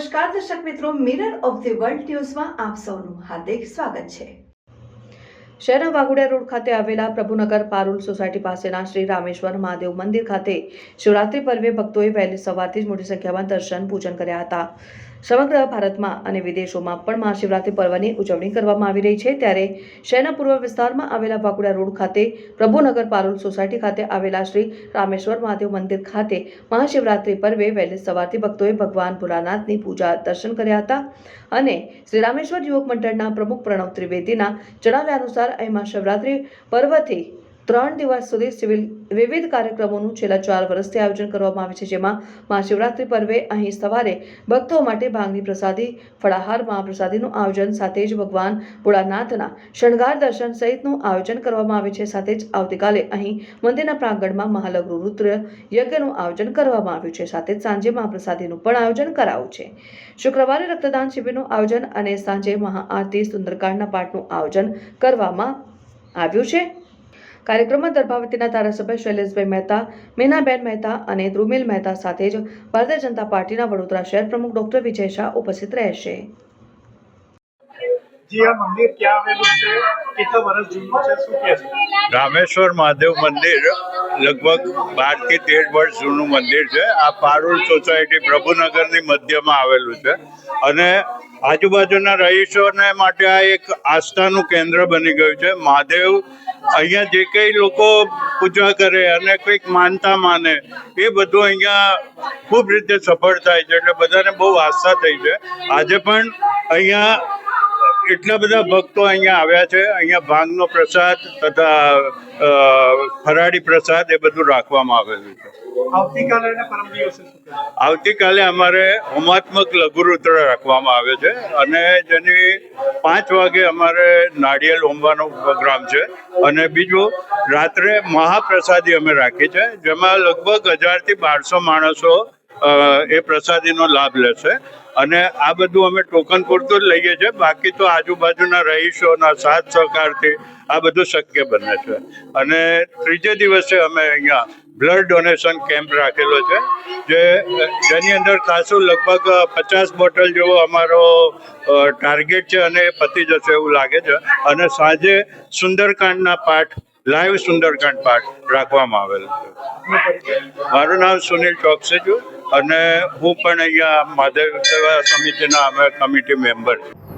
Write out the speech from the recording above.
નમસ્કાર, દર્શક મિત્રો મિરર ઓફ ધી વર્લ્ડ ન્યૂઝમાં આપ સૌનું હાર્દિક સ્વાગત છે. શહેરના વાઘોડિયા રોડ ખાતે આવેલા પ્રભુનગર પારુલ સોસાયટી પાસેના શ્રી રામેશ્વર મહાદેવ મંદિર ખાતે શિવરાત્રી પર્વે ભક્તોએ વહેલી સવારથી જ મોટી સંખ્યામાં દર્શન પૂજન કર્યા હતા. સમગ્ર ભારતમાં અને વિદેશોમાં પણ મહાશિવરાત્રિ પર્વની ઉજવણી કરવામાં આવી રહી છે. ત્યારે શહેરના પૂર્વ વિસ્તારમાં આવેલા વાકુડા રોડ ખાતે, પ્રભુનગર પારુલ સોસાયટી ખાતે આવેલા શ્રી રામેશ્વર મહાદેવ મંદિર ખાતે મહાશિવરાત્રિ પર્વે વહેલી સવારથી ભક્તોએ ભગવાન ભોલાનાથની પૂજા દર્શન કર્યા હતા અને શ્રી રામેશ્વર યુવક મંડળના પ્રમુખ પ્રણવ ત્રિવેદીના જણાવ્યા અનુસાર, અહીં મહાશિવરાત્રિ પર્વથી ત્રણ દિવસ સુધી સિવિલ વિવિધ કાર્યક્રમોનું છેલ્લા ચાર વર્ષથી આયોજન કરવામાં આવે છે, જેમાં મહાશિવરાત્રિ પર્વે અહીં સવારે ભક્તો માટે ભાંગની પ્રસાદી, ફળાહાર મહાપ્રસાદીનું આયોજન, સાથે જ ભગવાન ભોળાનાથના શણગાર દર્શન સહિતનું આયોજન કરવામાં આવે છે. સાથે જ આવતીકાલે અહીં મંદિરના પ્રાંગણમાં મહાલઘુ રુદ્ર યજ્ઞનું આયોજન કરવામાં આવ્યું છે. સાથે જ સાંજે મહાપ્રસાદીનું પણ આયોજન કરાયું છે. શુક્રવારે રક્તદાન શિબિરનું આયોજન અને સાંજે મહાઆરતી સુંદરકાંડના પાઠનું આયોજન કરવામાં આવ્યું છે. કાર્યક્રમમાં દર્ભાવતીના ધારાસભ્ય શૈલેષભાઈ મહેતા મીનાબેન મહેતા અને ધ્રુમિલ મહેતા સાથે જ ભારતીય જનતા પાર્ટીના વડોદરા શહેર પ્રમુખ ડોક્ટર વિજય શાહ ઉપસ્થિત રહેશે. રામેશ્વર મહાદેવ મંદિર. લગભગ બારથી તેર વર્ષ જૂનું મંદિર છે. આ પારુલ સોસાયટી પ્રભુનગરની મધ્યમાં આવેલું છે. અને આજુબાજુના રહીશોને માટે આ એક આસ્થાનું કેન્દ્ર બની ગયું છે. મહાદેવ અહીંયા જે કંઈ લોકો પૂજા કરે અને કંઈક માનતા માને, એ બધું અહીંયા ખૂબ રીતે સફળ થાય છે. એટલે બધાને બહુ આસ્થા થઈ છે. આજે પણ અહીંયા એટલા બધા ભક્તો અહીંયા આવ્યા છે. અહીંયા ભાંગનો પ્રસાદ તથા ફરાળી પ્રસાદ એ બધું રાખવામાં આવેલું છે. આવતીકાલે અમારે હોમાત્મક લઘુરુદ્ર રાખવામાં આવે છે અને જેની પાંચ વાગે અમારે નાળિયેર હોમવાનો પ્રોગ્રામ છે અને બીજું રાત્રે મહાપ્રસાદી અમે રાખી છે જેમાં લગભગ હજારથી બારસો માણસો એ પ્રસાદીનો લાભ લેશે. અને આ બધું અમે ટોકન પૂરતું જ લઈએ છીએ. બાકી તો આજુબાજુના રહીશોના સાથ સહકારથી આ બધું શક્ય બને છે. અને ત્રીજે દિવસે અમે અહીંયા બ્લડ ડોનેશન કેમ્પ રાખેલો છે, જે જેની અંદર ખાસું લગભગ પચાસ બોટલ જેવો અમારો ટાર્ગેટ છે અને એ પતી જશે એવું લાગે છે. અને સાંજે સુંદરકાંડના પાઠ, લાઈવ સુંદરકાંડ પાઠ રાખવામાં આવેલ છે. મારું નામ સુનિલ ચોકસે છું. અને હું પણ અહીંયા મહાદેવ સેવા સમિતિના અમે કમિટી મેમ્બર છું.